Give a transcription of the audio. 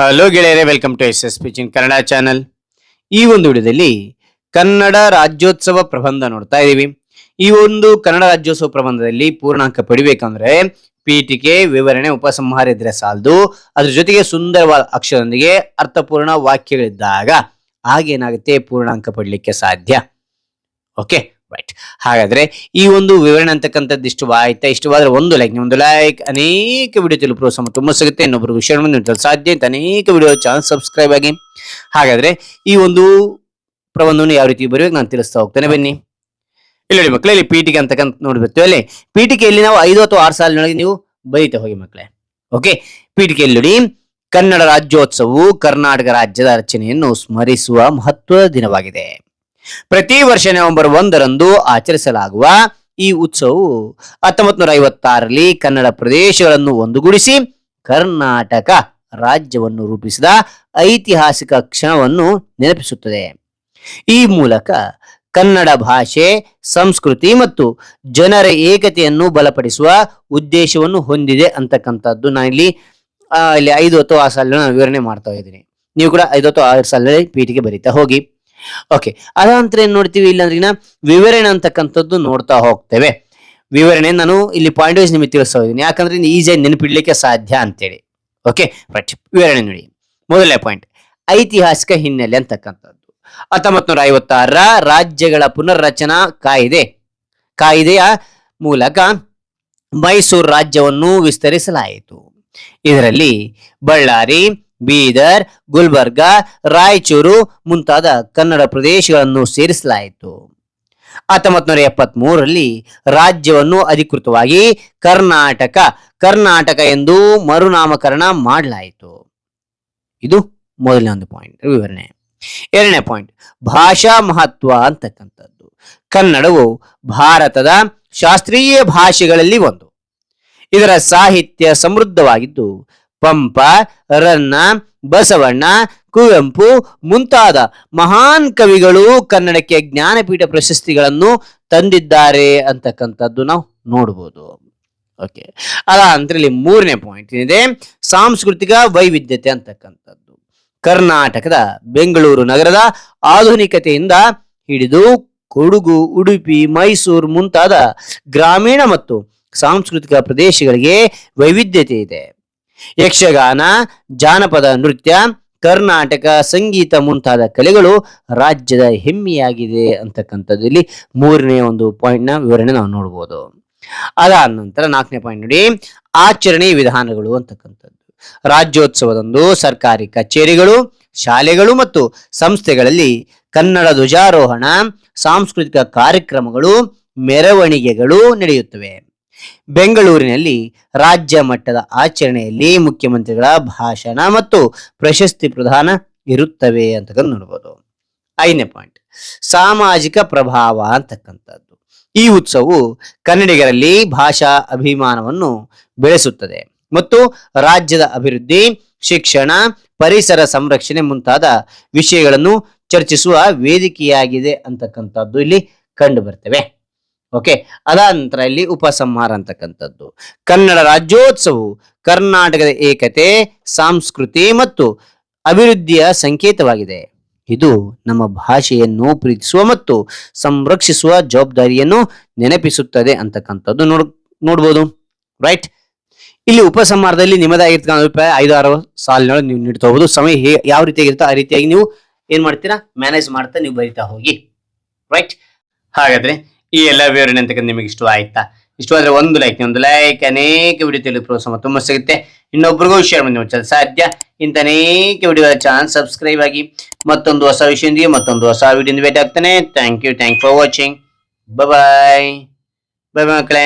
Hello ಗೆಳೆಯರೇ welcome to S S ಪಿಚಿನ್ Kannada channel ಈ ಒಂದು ವಿಡಿಯೋದಲ್ಲಿ ಕನ್ನಡ ರಾಜ್ಯೋತ್ಸವ ಪ್ರಬಂಧ ನೋಡ್ತಾ ಇದ್ದೀವಿ ಈ ಒಂದು ಕನ್ನಡ ರಾಜ್ಯೋತ್ಸವ ಪ್ರಬಂಧದಲ್ಲಿ ಪೂರ್ಣಾಂಕ ಪಡಿಬೇಕಂದ್ರೆ ಪೀಠಿಕೆ, ವಿವರಣೆ, ಉಪಸಂಹಾರ ಇದ್ರೆ ಸಾಲದು. ಅದ್ರ ಜೊತೆಗೆ ಸುಂದರವಾದ ಅಕ್ಷರದೊಂದಿಗೆ ಅರ್ಥಪೂರ್ಣ ವಾಕ್ಯಗಳಿದ್ದಾಗ ಆಗೇನಾಗುತ್ತೆ ಪೂರ್ಣಾಂಕ ಪಡಲಿಕ್ಕೆ ಸಾಧ್ಯ. ಓಕೆ ರೈಟ್ ಹಾಗಾದ್ರೆ ಈ ಒಂದು ವಿವರಣೆ ಅಂತಕ್ಕಂಥದ್ದು ಇಷ್ಟು ಆಯ್ತಾ ಇಷ್ಟವಾದ್ರೆ ಒಂದು ಲೈಕ್ ಒಂದು ಲೈಕ್ ಅನೇಕ ವಿಡಿಯೋ ತಿಳಿದು ಪ್ರೋತ್ಸಾಹ ತುಂಬ ಸಿಗುತ್ತೆ. ಇನ್ನೊಬ್ಬರು ವಿಷಯ ನೀಡಲು ಸಾಧ್ಯ ಅಂತ ಅನೇಕ ವಿಡಿಯೋ ಚಾನಲ್ ಸಬ್ಸ್ಕ್ರೈಬ್ ಆಗಿ. ಹಾಗಾದ್ರೆ ಈ ಒಂದು ಪ್ರಬಂಧವನ್ನು ಯಾವ ರೀತಿ ಬರೆಯಬೇಕು ನಾನು ತಿಳಿಸ್ತಾ ಹೋಗ್ತೇನೆ. ಬನ್ನಿ. ಇಲ್ಲಿ ನೋಡಿ ಮಕ್ಕಳೇ ಇಲ್ಲಿ ಪೀಠಿಕೆ ಅಂತಕ್ಕಂಥ ನೋಡ್ಬೇಕು ಅಲ್ಲಿ. ಪೀಠಿಕೆಯಲ್ಲಿ ನಾವು ಐದು ಅಥವಾ ಆರು ಸಾಲಿನೊಳಗೆ ನೀವು ಬರೀತಾ ಹೋಗಿ ಮಕ್ಕಳೇ. ಓಕೆ ಪೀಠಿಕೆಯಲ್ಲಿ ನೋಡಿ ಕನ್ನಡ ರಾಜ್ಯೋತ್ಸವವು ಕರ್ನಾಟಕ ರಾಜ್ಯದ ರಚನೆಯನ್ನು ಸ್ಮರಿಸುವ ಮಹತ್ವದ ದಿನವಾಗಿದೆ. ಪ್ರತಿ ವರ್ಷ ನವೆಂಬರ್ ಒಂದರಂದು ಆಚರಿಸಲಾಗುವ ಈ ಉತ್ಸವವು ಹತ್ತೊಂಬತ್ತು ನೂರ ಐವತ್ತಾರರಲ್ಲಿ ಕನ್ನಡ ಪ್ರದೇಶಗಳನ್ನು ಒಂದುಗೂಡಿಸಿ ಕರ್ನಾಟಕ ರಾಜ್ಯವನ್ನು ರೂಪಿಸಿದ ಐತಿಹಾಸಿಕ ಕ್ಷಣವನ್ನು ನೆನಪಿಸುತ್ತದೆ. ಈ ಮೂಲಕ ಕನ್ನಡ ಭಾಷೆ, ಸಂಸ್ಕೃತಿ ಮತ್ತು ಜನರ ಏಕತೆಯನ್ನು ಬಲಪಡಿಸುವ ಉದ್ದೇಶವನ್ನು ಹೊಂದಿದೆ ಅಂತಕ್ಕಂಥದ್ದು ನಾನಿಲ್ಲಿ ಇಲ್ಲಿ ಐದು ಅಥವಾ ಆರು ಸಾಲಿನ ವಿವರಣೆ ಮಾಡ್ತಾ ಇದ್ದೀನಿ. ನೀವು ಕೂಡ ಐದು ಅಥವಾ ಆರು ಸಾಲಿನಲ್ಲಿ ಪೀಠಿಗೆ ಬರೀತಾ ಹೋಗಿ. ಓಕೆ ಅದಾಂತರ ಏನ್ ನೋಡ್ತೀವಿ? ಇಲ್ಲಾಂದ್ರೆ ವಿವರಣೆ ಅಂತಕ್ಕಂಥದ್ದು ನೋಡ್ತಾ ಹೋಗ್ತೇವೆ. ವಿವರಣೆ ನಾನು ಇಲ್ಲಿ ಪಾಯಿಂಟ್ ವೈಸ್ ನಿಮಗೆ ತಿಳಿಸ್ತಾ ಇದ್ದೀನಿ ಯಾಕಂದ್ರೆ ಈಸಿಯಾಗಿ ನೆನಪಿಡ್ಲಿಕ್ಕೆ ಸಾಧ್ಯ ಅಂತೇಳಿ. ಓಕೆ ರೈಟ್ ವಿವರಣೆ ನೋಡಿ. ಮೊದಲನೇ ಪಾಯಿಂಟ್ ಐತಿಹಾಸಿಕ ಹಿನ್ನೆಲೆ ಅಂತಕ್ಕಂಥದ್ದು. ಹತ್ತೊಂಬತ್ತು ನೂರ ಐವತ್ತಾರರ ರಾಜ್ಯಗಳ ಪುನರ್ರಚನಾ ಕಾಯ್ದೆ, ಕಾಯ್ದೆಯ ಮೂಲಕ ಮೈಸೂರು ರಾಜ್ಯವನ್ನು ವಿಸ್ತರಿಸಲಾಯಿತು. ಇದರಲ್ಲಿ ಬಳ್ಳಾರಿ ಬೀದರ್, ಗುಲ್ಬರ್ಗ, ರಾಯಚೂರು ಮುಂತಾದ ಕನ್ನಡ ಪ್ರದೇಶಗಳನ್ನು ಸೇರಿಸಲಾಯಿತು. ಹತ್ತೊಂಬತ್ತು ನೂರ ಎಪ್ಪತ್ತ್ ಮೂರರಲ್ಲಿ ರಾಜ್ಯವನ್ನು ಅಧಿಕೃತವಾಗಿ ಕರ್ನಾಟಕ ಕರ್ನಾಟಕ ಎಂದು ಮರುನಾಮಕರಣ ಮಾಡಲಾಯಿತು. ಇದು ಮೊದಲನೇ ಒಂದು ಪಾಯಿಂಟ್ ವಿವರಣೆ. ಎರಡನೇ ಪಾಯಿಂಟ್ ಭಾಷಾ ಮಹತ್ವ ಅಂತಕ್ಕಂಥದ್ದು. ಕನ್ನಡವು ಭಾರತದ ಶಾಸ್ತ್ರೀಯ ಭಾಷೆಗಳಲ್ಲಿ ಒಂದು. ಇದರ ಸಾಹಿತ್ಯ ಸಮೃದ್ಧವಾಗಿದ್ದು ಪಂಪ, ರನ್ನ, ಬಸವಣ್ಣ, ಕುವೆಂಪು ಮುಂತಾದ ಮಹಾನ್ ಕವಿಗಳು ಕನ್ನಡಕ್ಕೆ ಜ್ಞಾನಪೀಠ ಪ್ರಶಸ್ತಿಗಳನ್ನು ತಂದಿದ್ದಾರೆ ಅಂತಕ್ಕಂಥದ್ದು ನಾವು ನೋಡ್ಬೋದು. ಓಕೆ ಅಲ್ಲ ಅಂದ್ರೆ ಇಲ್ಲಿ ಮೂರನೇ ಪಾಯಿಂಟ್ ಏನಿದೆ? ಸಾಂಸ್ಕೃತಿಕ ವೈವಿಧ್ಯತೆ ಅಂತಕ್ಕಂಥದ್ದು. ಕರ್ನಾಟಕದ ಬೆಂಗಳೂರು ನಗರದ ಆಧುನಿಕತೆಯಿಂದ ಹಿಡಿದು ಕೊಡಗು, ಉಡುಪಿ, ಮೈಸೂರು ಮುಂತಾದ ಗ್ರಾಮೀಣ ಮತ್ತು ಸಾಂಸ್ಕೃತಿಕ ಪ್ರದೇಶಗಳಿಗೆ ವೈವಿಧ್ಯತೆ ಇದೆ. ಯಕ್ಷಗಾನ, ಜಾನಪದ ನೃತ್ಯ, ಕರ್ನಾಟಕ ಸಂಗೀತ ಮುಂತಾದ ಕಲೆಗಳು ರಾಜ್ಯದ ಹೆಮ್ಮೆಯಾಗಿದೆ ಅಂತಕ್ಕಂಥದ್ದು. ಇಲ್ಲಿ ಮೂರನೇ ಒಂದು ಪಾಯಿಂಟ್ನ ವಿವರಣೆ ನಾವು ನೋಡ್ಬೋದು. ಅದಾದ ನಂತರ ನಾಲ್ಕನೇ ಪಾಯಿಂಟ್ ನೋಡಿ, ಆಚರಣೆ ವಿಧಾನಗಳು ಅಂತಕ್ಕಂಥದ್ದು. ರಾಜ್ಯೋತ್ಸವದಂದು ಸರ್ಕಾರಿ ಕಚೇರಿಗಳು, ಶಾಲೆಗಳು ಮತ್ತು ಸಂಸ್ಥೆಗಳಲ್ಲಿ ಕನ್ನಡ ಧ್ವಜಾರೋಹಣ, ಸಾಂಸ್ಕೃತಿಕ ಕಾರ್ಯಕ್ರಮಗಳು, ಮೆರವಣಿಗೆಗಳು ನಡೆಯುತ್ತವೆ. ಬೆಂಗಳೂರಿನಲ್ಲಿ ರಾಜ್ಯ ಮಟ್ಟದ ಆಚರಣೆಯಲ್ಲಿ ಮುಖ್ಯಮಂತ್ರಿಗಳ ಭಾಷಣ ಮತ್ತು ಪ್ರಶಸ್ತಿ ಪ್ರದಾನ ಇರುತ್ತವೆ ಅಂತಕ್ಕಂಥ ನೋಡ್ಬೋದು. ಐದನೇ ಪಾಯಿಂಟ್ ಸಾಮಾಜಿಕ ಪ್ರಭಾವ ಅಂತಕ್ಕಂಥದ್ದು. ಈ ಉತ್ಸವವು ಕನ್ನಡಿಗರಲ್ಲಿ ಭಾಷಾ ಅಭಿಮಾನವನ್ನು ಬೆಳೆಸುತ್ತದೆ ಮತ್ತು ರಾಜ್ಯದ ಅಭಿವೃದ್ಧಿ, ಶಿಕ್ಷಣ, ಪರಿಸರ ಸಂರಕ್ಷಣೆ ಮುಂತಾದ ವಿಷಯಗಳನ್ನು ಚರ್ಚಿಸುವ ವೇದಿಕೆಯಾಗಿದೆ ಅಂತಕ್ಕಂಥದ್ದು ಇಲ್ಲಿ ಕಂಡು ಬರ್ತವೆ. ಓಕೆ ಅದಾದ ನಂತರ ಇಲ್ಲಿ ಉಪಸಂಹಾರ ಅಂತಕ್ಕಂಥದ್ದು. ಕನ್ನಡ ರಾಜ್ಯೋತ್ಸವವು ಕರ್ನಾಟಕದ ಏಕತೆ, ಸಂಸ್ಕೃತಿ ಮತ್ತು ಅಭಿವೃದ್ಧಿಯ ಸಂಕೇತವಾಗಿದೆ. ಇದು ನಮ್ಮ ಭಾಷೆಯನ್ನು ಪ್ರೀತಿಸುವ ಮತ್ತು ಸಂರಕ್ಷಿಸುವ ಜವಾಬ್ದಾರಿಯನ್ನು ನೆನಪಿಸುತ್ತದೆ ಅಂತಕ್ಕಂಥದ್ದು ನೋಡ್, ನೋಡ್ಬೋದು. ರೈಟ್ ಇಲ್ಲಿ ಉಪಸಂಹಾರದಲ್ಲಿ ನಿಮ್ಮದಾಗಿರ್ತಕ್ಕಂಥ ಅಭಿಪ್ರಾಯ ಐದು ಆರು ಸಾಲಿನೊಳಗೆ ನೀವು ನೀಡ್ತಾ ಹೋಗುದು ಸಮಯ ಹೇ- ಯಾವ ರೀತಿಯಾಗಿರುತ್ತೋ ಆ ರೀತಿಯಾಗಿ ನೀವು ಏನ್ ಮಾಡ್ತೀರಾ? ಮ್ಯಾನೇಜ್ ಮಾಡ್ತಾ ನೀವು ಬರಿತಾ ಹೋಗಿ. ರೈಟ್ ಹಾಗಾದ್ರೆ ಈ ಎಲ್ಲ ವಿವರಣೆ ಅಂತಕ್ಕಂಥ ನಿಮಗೆ ಇಷ್ಟ ಆಯ್ತಾ? ಇಷ್ಟವಾದ್ರೆ ಒಂದು ಲೈಕ್ ಒಂದು ಲೈಕ್ ಅನೇಕ ವಿಡಿಯೋ ತಿಳಿದು ಪ್ರೋತ್ಸಾಹ ತುಂಬ ಸಿಗುತ್ತೆ. ಇನ್ನೊಬ್ರಿಗೂ ಶೇರ್ ಮಾಡಿ ಮುಚ್ಚಲು ಸಾಧ್ಯ? ಇಂಥ ಅನೇಕ ವಿಡಿಯೋ ಚಾನಲ್ ಸಬ್ಸ್ಕ್ರೈಬ್ ಆಗಿ ಮತ್ತೊಂದು ಹೊಸ ವಿಷಯದೊಂದಿಗೆ, ಮತ್ತೊಂದು ಹೊಸ ವಿಡಿಯೋ ಭೇಟಿ ಆಗ್ತಾನೆ thank you thank for watching bye bye ಮಕ್ಕಳೇ.